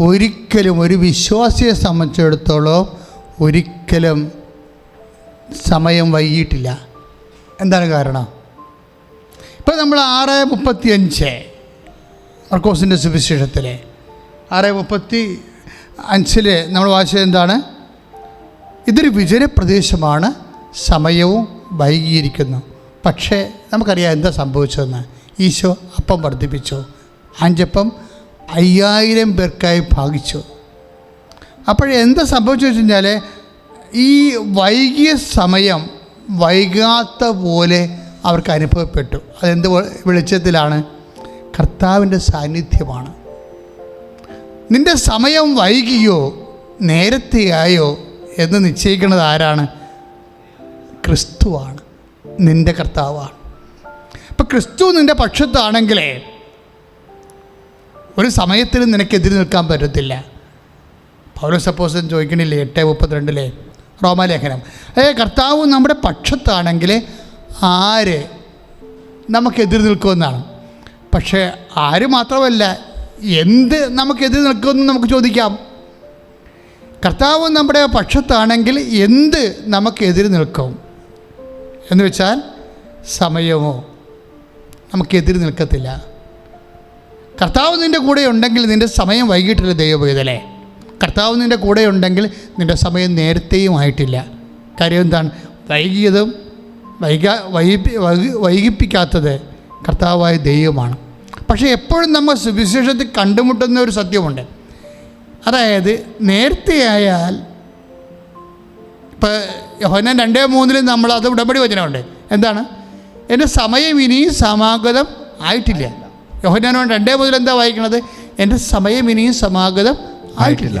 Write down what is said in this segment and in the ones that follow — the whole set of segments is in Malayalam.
ഒരിക്കലും ഒരു വിശ്വാസിയെ സംബന്ധിച്ചിടത്തോളം ഒരിക്കലും സമയം വൈകിട്ടില്ല എന്താണ് കാരണം? ഇപ്പം നമ്മൾ ആറ് മുപ്പത്തി അഞ്ച് മർക്കോസിന്റെ സുവിശേഷത്തിൽ ആറ് മുപ്പത്തി അഞ്ചിൽ നമ്മൾ വായിച്ചത് എന്താണ്? ഇതൊരു വിജയപ്രദേശമാണ് സമയവും വൈകിയിരിക്കുന്നു. പക്ഷേ നമുക്കറിയാം എന്താ സംഭവിച്ചതെന്ന്. ഈശോ അപ്പം വർദ്ധിപ്പിച്ചു. അഞ്ചപ്പം അയ്യായിരം പേർക്കായി ഭാഗിച്ചു. അപ്പോഴെന്താ സംഭവിച്ചു വെച്ച് കഴിഞ്ഞാൽ ഈ വൈകിയ സമയം വൈകാത്ത പോലെ അവർക്ക് അനുഭവപ്പെട്ടു. അതെന്ത് വെളിച്ചത്തിലാണ്? കർത്താവിന്റെ സാന്നിധ്യമാണ്. നിന്റെ സമയം വൈകിയോ നേരത്തെയായോ എന്ന് നിശ്ചയിക്കുന്നത് ആരാണ്? ക്രിസ്തുവാണ്. നിന്റെ കർത്താവാണ്. അപ്പം ക്രിസ്തു നിന്റെ പക്ഷത്താണെങ്കിലേ ഒരു സമയത്തിനും നിനക്കെതിരെ നിൽക്കാൻ പറ്റത്തില്ല. പൗരോ സപ്പോസൻ ചോദിക്കണില്ലേ എട്ട് മുപ്പത്തിരണ്ടിലെ റോമാലേഖനം. ഏ കർത്താവ് നമ്മുടെ പക്ഷത്താണെങ്കിൽ ആര് നമുക്കെതിരെ നിൽക്കുമെന്നാണ്. പക്ഷേ ആര് മാത്രമല്ല എന്ത് നമുക്കെതിരെ നിൽക്കുമെന്ന് നമുക്ക് ചോദിക്കാം. കർത്താവ് നമ്മുടെ പക്ഷത്താണെങ്കിൽ എന്ത് നമുക്കെതിരെ നിൽക്കും? എന്ന് വെച്ചാൽ സമയമോ നമുക്കെതിരെ നിൽക്കത്തില്ല. കർത്താവ് നിന്റെ കൂടെ ഉണ്ടെങ്കിൽ നിന്റെ സമയം വൈകിട്ടില്ല ദൈവവേദലേ കർത്താവ് നിന്റെ കൂടെ ഉണ്ടെങ്കിൽ നിന്റെ സമയം നേരത്തെയും ആയിട്ടില്ല. കാര്യം എന്താണ്? വൈകിയതും വൈകാ വൈകി വൈകി- വൈകിപ്പിക്കാത്തത് കർത്താവായ ദൈവമാണ്. പക്ഷേ എപ്പോഴും നമ്മൾ സുവിശേഷത്തിൽ കണ്ടുമുട്ടുന്ന ഒരു സത്യമുണ്ട്. അതായത് നേരത്തെയായാൽ ഇപ്പോൾ യോഹന്നാൻ രണ്ടേ മൂന്നിൽ നമ്മൾ അത് ഉടമ്പടി വചനമുണ്ട്. എന്താണ്? എന്റെ സമയം ഇനിയും സമാഗതം ആയിട്ടില്ല. യോഹന്നാനോ രണ്ടേ മുതൽ എന്താ വായിക്കണത്? എന്റെ സമയം ഇനിയും സമാഗതം ആയിട്ടില്ല.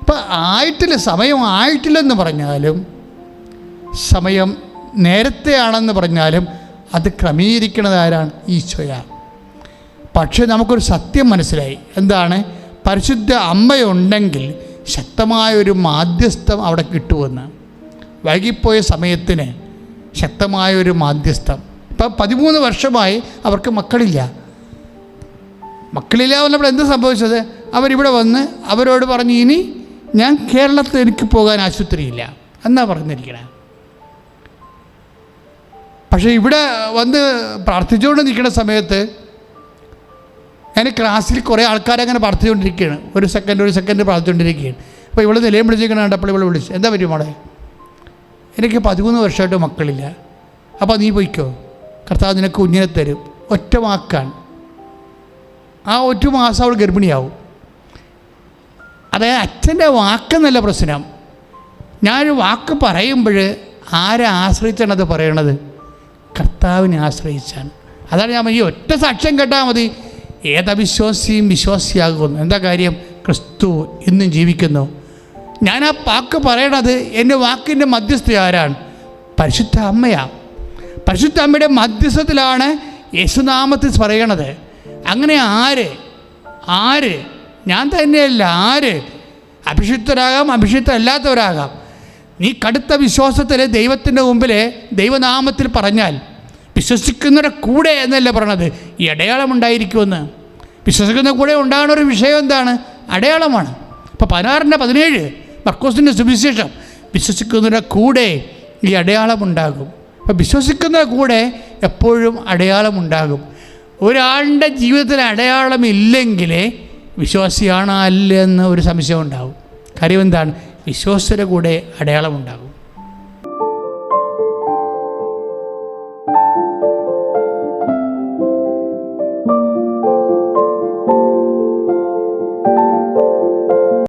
അപ്പം ആയിട്ടില്ല സമയം ആയിട്ടില്ലെന്ന് പറഞ്ഞാലും സമയം നേരത്തെയാണെന്ന് പറഞ്ഞാലും അത് ക്രമീകരിക്കുന്നത് ആരാണ്? ഈശോയാണ്. പക്ഷേ നമുക്കൊരു സത്യം മനസ്സിലായി. എന്താണ്? പരിശുദ്ധ അമ്മയുണ്ടെങ്കിൽ ശക്തമായൊരു മാധ്യസ്ഥം അവിടെ കിട്ടുമെന്ന്. വൈകിപ്പോയ സമയത്തിന് ശക്തമായൊരു മാധ്യസ്ഥം. ഇപ്പം പതിമൂന്ന് വർഷമായി അവർക്ക് മക്കളില്ല. മക്കളില്ല വന്നപ്പോൾ എന്ത് സംഭവിച്ചത്? അവരിവിടെ വന്ന് അവരോട് പറഞ്ഞു ഇനി ഞാൻ കേരളത്തിൽ എനിക്ക് പോകാൻ ആശുപത്രിയില്ല. എന്നാ പറഞ്ഞിരിക്കണേ. പക്ഷേ ഇവിടെ വന്ന് പ്രാർത്ഥിച്ചുകൊണ്ട് നിൽക്കുന്ന സമയത്ത് ഞാൻ ക്ലാസ്സിൽ കുറേ ആൾക്കാരങ്ങനെ പ്രാർത്ഥിച്ചുകൊണ്ടിരിക്കുകയാണ്. ഒരു സെക്കൻഡ് ഒരു സെക്കൻഡ് പ്രാർത്ഥിച്ചുകൊണ്ടിരിക്കുകയാണ്. അപ്പോൾ ഇവിടെ നിലയം വിളിച്ചിരിക്കണ കണ്ടപ്പോൾ ഇവിടെ വിളിച്ചു എന്താ പറ്റും മോളെ? എനിക്ക് പതിമൂന്ന് വർഷമായിട്ട് മക്കളില്ല. അപ്പോൾ നീ പോയിക്കോ. കർത്താവ് നിനക്ക് കുഞ്ഞിനെ തരും. ഒറ്റ വാക്കാണ്. ആ ഒറ്റ മാസം അവൾ ഗർഭിണിയാവും. അതായത് അച്ഛന്റെ വാക്കെന്നല്ല പ്രശ്നം. ഞാനൊരു വാക്ക് പറയുമ്പോൾ ആരെ ആശ്രയിച്ചാണ് അത് പറയണത്? കർത്താവിനെ ആശ്രയിച്ചാണ്. അതാണ് ഞാൻ ഈ ഒറ്റ സാക്ഷ്യം കേട്ടാൽ മതി. ഏതവിശ്വാസിയും വിശ്വാസിയാകുന്നു. എന്താ കാര്യം? ക്രിസ്തു ഇന്നും ജീവിക്കുന്നു. ഞാൻ ആ വാക്ക് പറയണത് എന്റെ വാക്കിന്റെ മധ്യസ്ഥ ആരാണ്? പരിശുദ്ധ അമ്മയാണ് പരിശുദ്ധ അമ്മയുടെ മധ്യസ്ഥത്തിലാണ് യേശുനാമത്തിൽ പറയണത്. അങ്ങനെ ആര്? ആര്? ഞാൻ തന്നെയല്ല. ആര്? അഭിഷിക്തരാകാം അഭിഷിക്തരല്ലാത്തവരാകാം നീ കടുത്ത വിശ്വാസത്തിൽ ദൈവത്തിന്റെ മുമ്പിൽ ദൈവനാമത്തിൽ പറഞ്ഞാൽ വിശ്വസിക്കുന്നവരുടെ കൂടെ എന്നല്ല പറഞ്ഞത് ഈ അടയാളം ഉണ്ടായിരിക്കുമെന്ന്. വിശ്വസിക്കുന്ന കൂടെ ഉണ്ടാകുന്ന ഒരു വിഷയം എന്താണ്? അടയാളമാണ്. ഇപ്പോൾ പതിനാറിന്റെ പതിനേഴ് മർക്കോസിന്റെ സുവിശേഷം. വിശ്വസിക്കുന്നവരുടെ കൂടെ ഈ അടയാളമുണ്ടാകും അപ്പോൾ വിശ്വസിക്കുന്ന കൂടെ എപ്പോഴും അടയാളമുണ്ടാകും ഒരാളുടെ ജീവിതത്തിൽ അടയാളമില്ലെങ്കിൽ വിശ്വാസിയാണോ അല്ലെന്ന് ഒരു സംശയം ഉണ്ടാവും കാര്യം എന്താണ്? വിശ്വാസയുടെ കൂടെ അടയാളമുണ്ടാകും